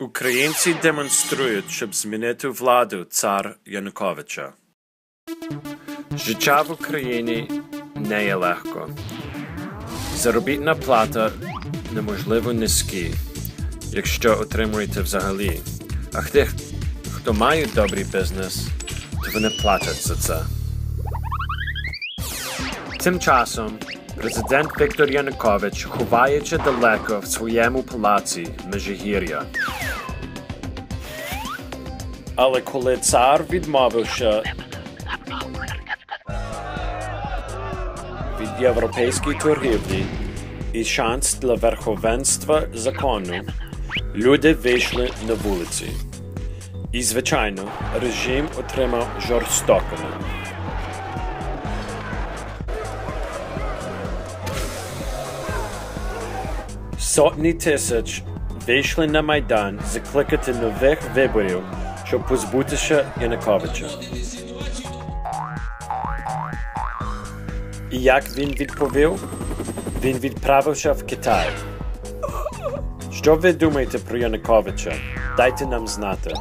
Українці демонструють, щоб змінити владу цар Януковича. Життя в Україні не є легко. Заробітна плата неможливо низькі, якщо отримуєте взагалі. А тих, хто має добрий бізнес, то вони платять за це. Тим часом президент Віктор Янукович ховається далеко в своєму палаці Межигір'я. Але коли цар відмовився від європейської торгівлі і шанс для верховенства закону, люди вийшли на вулиці. І, звичайно, режим отримав жорстокими. Сотні тисяч вийшли на Майдан закликати нових виборів, щоб позбутися Януковича. І як він відповів? Він відправився в Китай. Що ви думаєте про Януковича? Дайте нам знати.